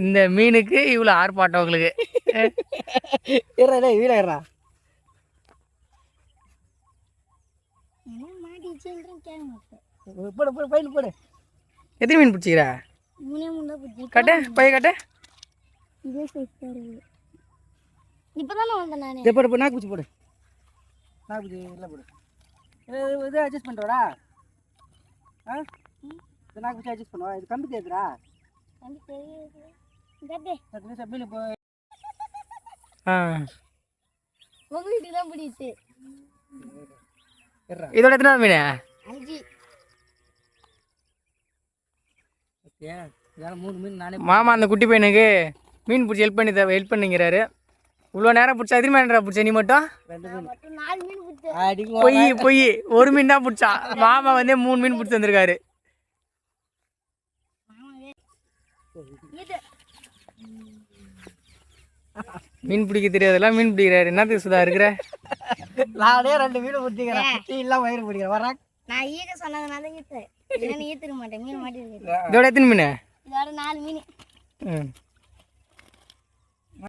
இந்த மீனுக்கு இவ்வளோ ஆர்ப்பாட்டம் உங்களுக்கு. வீட மாட்டேன். போடு போடு பையன் போடு. எத்தனை மீன் பிடிச்சிக்கிறா. கட்ட பைய கட்ட. இப்பதானே வந்தேன் நானு. போடு போடு நாக்கு பிடிச்சி போடு. நாக்கு பிடிச்சி இல்லை போடு. இது இது அட்ஜஸ்ட் பண்ணுறா ஆ? இது நாக்கு பிடிச்சி அட்ஜஸ்ட் பண்ணுவா இது கம்பி தேதுடா தம்பி தெரியுது. இந்த டே, பத்து நிமிஷம் மீன் போ. ஆ. உங்களுக்கு தான் பிடிச்சு. இதோட எத்தனை மீன்? அஞ்சு. மூணு மீன் நானே மாமா அந்த குட்டி பையனுக்கு மீன் பிடிச்சி ஹெல்ப் பண்ணி ஹெல்ப் பண்ணிங்கிறாரு. இவ்வளோ நேரம் பிடிச்சா எத்தனை மீன் பிடிச்சா நீ மட்டும்? ரெண்டு நான் மட்டும் நாலு மீன் பிடிச்சேன் அடிக்கும் பொய். பொய் ஒரு மீன் தான் பிடிச்சா. மாமா வந்து மூணு மீன் பிடிச்சி வந்திருக்காரு. இது மீன் பிடிக்க தெரியாதெல்லாம் மீன் பிடிக்கிறாரு. என்னத்துக்கு சுதா இருக்கிற? நானே ரெண்டு மீன் பிடிச்சிக்கிறேன். நீ இல்லாம வயிறு பிடிக்கிறேன் வரா நான் ஈக சொன்னதுனால இல்லைன்னா ஈத்துக்க மாட்டேன். மீன் மாட்டிருக்கு இதோட எத்தனை மீன்? இதோட நாலு மீன். ம்.